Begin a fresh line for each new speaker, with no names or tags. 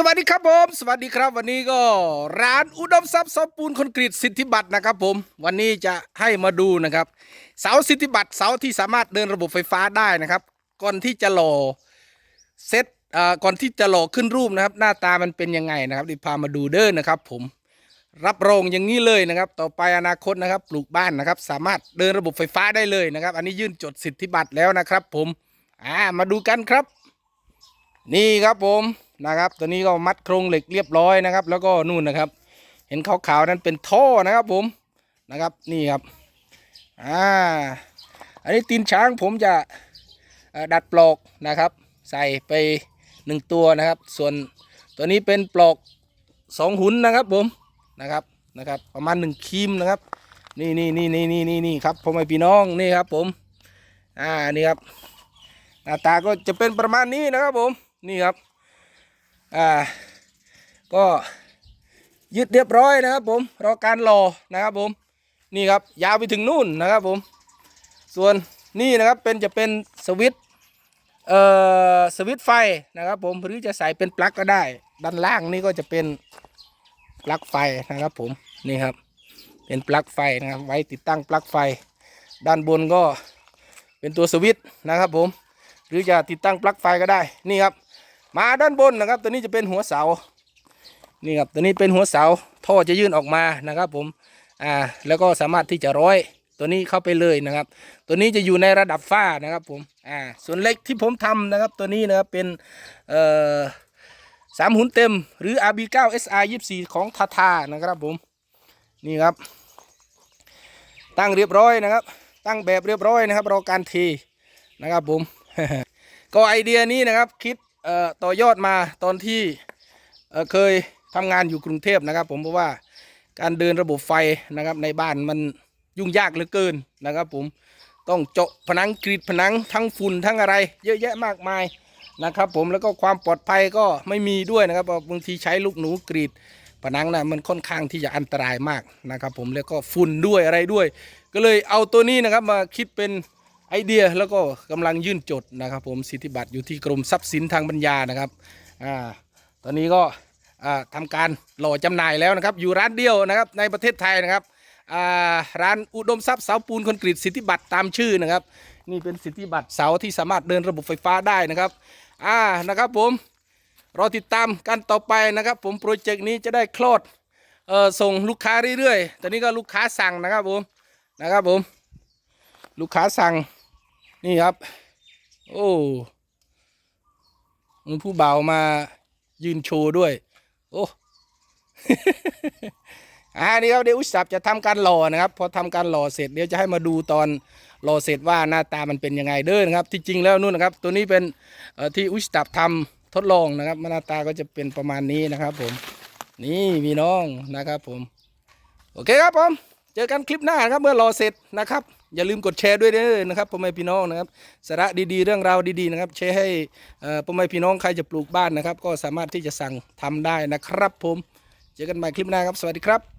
สวัสดีครับผม สวัสดีครับวันนี้ก็ร้านอุดมทรัพย์เสาปูนคอนกรีตสิทธิบัตรนะครับผม วันนี้จะให้มาดูนะครับ เสาสิทธิบัตรเสาที่สามารถเดินระบบไฟฟ้าได้นะครับ ก่อนที่จะหล่อเซตเอ่อก่อนที่จะหล่อขึ้นรูปนะครับ หน้าตามันเป็นยังไงนะครับเดิพามาดูเด้อนะครับ ผมรับรองอย่างนี้เลยนะครับ ต่อไปอนาคตนะครับ ปลูกบ้านนะครับ สามารถเดินระบบไฟฟ้าได้เลยนะครับ อันนี้ยื่นจดสิทธิบัตรแล้วนะครับ ผมอ่ามาดูกันครับ นี่ครับผม นะครับตัวนี้ก็มัดโครงเหล็กเรียบร้อยนะครับ แล้วก็นู่นนะครับ เห็นขาวๆนั้นเป็นท่อนะครับผมนะครับนี่ครับอ่าอันนี้ตีนช้างผมจะดัดปลอกนะครับ ใส่ไปหนึ่งตัวนะครับ ส่วนตัวนี้เป็นปลอกสองหุนนะครับผมนะครับนะครับประมาณหนึ่งคีมนะครับนี่นี่นี่นี่นี่นี่นี่ครับพ่อแม่พี่น้องนี่ครับผมอ่านี่ครับหน้าตาก็จะเป็นประมาณนี้นะครับผมนี่ครับ อ่าก็ยึดเรียบร้อยนะครับผมรอการรอนะครับผมนี่ครับยาวไปถึงนู่นนะครับผม ส่วนนี่นะครับเป็นจะเป็นสวิตเอ่อสวิตไฟนะครับผมหรือจะใส่เป็นปลั๊กก็ได้ ด้านล่างนี่ก็จะเป็นปลั๊กไฟนะครับผมนี่ครับเป็นปลั๊กไฟนะครับไว้ติดตั้งปลั๊กไฟ ด้านบนก็เป็นตัวสวิตนะครับผมหรือจะติดตั้งปลั๊กไฟก็ได้นี่ครับ มาด้านบนนะครับ ตัวนี้จะเป็นหัวเสา นี่ครับ ตัวนี้เป็นหัวเสา ท่อจะยื่นออกมานะครับผม อ่า แล้วก็สามารถที่จะร้อย ตัวนี้เข้าไปเลยนะครับ ตัวนี้จะอยู่ในระดับฝ้านะครับผม อ่า ส่วนเล็กที่ผมทำนะครับ ตัวนี้นะครับเป็น เอ่อสามหุ่นเต็ม หรือ RB9 SR 24 ของทาทานะครับผม นี่ครับ ตั้งเรียบร้อยนะครับ ตั้งแบบเรียบร้อยนะครับ รอการเทนะครับผม ก็ไอเดียนี้นะครับคิด ต่อยอดมาตอนที่เเคยทำงานอยู่กรุงเทพนะครับ ผมเพราะว่าการเดินระบบไฟนะครับในบ้านมันยุ่งยากเหลือเกินนะครับ ผมต้องเจาะผนังกรีดผนังทั้งฝุ่นทั้งอะไร เยอะแยะมากมายนะครับ ผมแล้วก็ความปลอดภัยก็ไม่มีด้วยนะครับบางทีใช้ลูกหนูกรีดผนังนะมันค่อนข้างที่จะอันตรายมากนะครับ ผมแล้วก็ฝุ่นด้วยอะไรด้วย ก็เลยเอาตัวนี้นะครับมาคิดเป็น ไอเดียแล้วก็กำลังยื่นจดนะครับ ผมสิทธิบัตรอยู่ที่กรมทรัพย์สินทางปัญญานะครับอ่าตอนนี้ก็อ่าทำการหล่อจำหน่ายแล้วนะครับ อยู่ร้านเดียวนะครับในประเทศไทยนะครับอ่าร้านอุดมทรัพย์เสาปูนคอนกรีตสิทธิบัตรตามชื่อนะครับ นี่เป็นสิทธิบัตรเสาที่สามารถเดินระบบไฟฟ้าได้นะครับอ่านะครับผมรอติดตามกันต่อไปนะครับ ผมโปรเจกต์นี้จะได้คลอดเอ่อส่งลูกค้าเรื่อยๆ ตอนนี้ก็ลูกค้าสั่งนะครับผมนะครับผม ลูกค้าสั่ง นี่ครับ โอ้มีผู้บ่าวมายืนโชว์ด้วย โอ้อ่านี่ครับเดี๋ยวอุตสับจะทำการหล่อนะครับ พอทำการหล่อเสร็จเดี๋ยวจะให้มาดูตอนหล่อเสร็จว่าหน้าตามันเป็นยังไงเด้อนะครับ ที่จริงแล้วนู่นนะครับ ตัวนี้เป็นที่อุตสับทำทดลองนะครับหน้าตาก็จะเป็นประมาณนี้นะครับ ผม นี่พี่น้องนะครับ ผม โอเคครับผม จอกันคลิปหน้าครับเมื่อรอเสร็จนะครับ อย่าลืมกดแชร์ด้วยเด้อนะครับพ่อแม่พี่น้องนะครับสาระดีๆ เรื่องราวดีๆนะครับแชร์ให้เอ่อพ่อแม่พี่น้องใครจะปลูกบ้านนะครับ ก็สามารถที่จะสั่งทำได้นะครับ ผมเจอกันใหม่คลิปหน้าครับสวัสดีครับ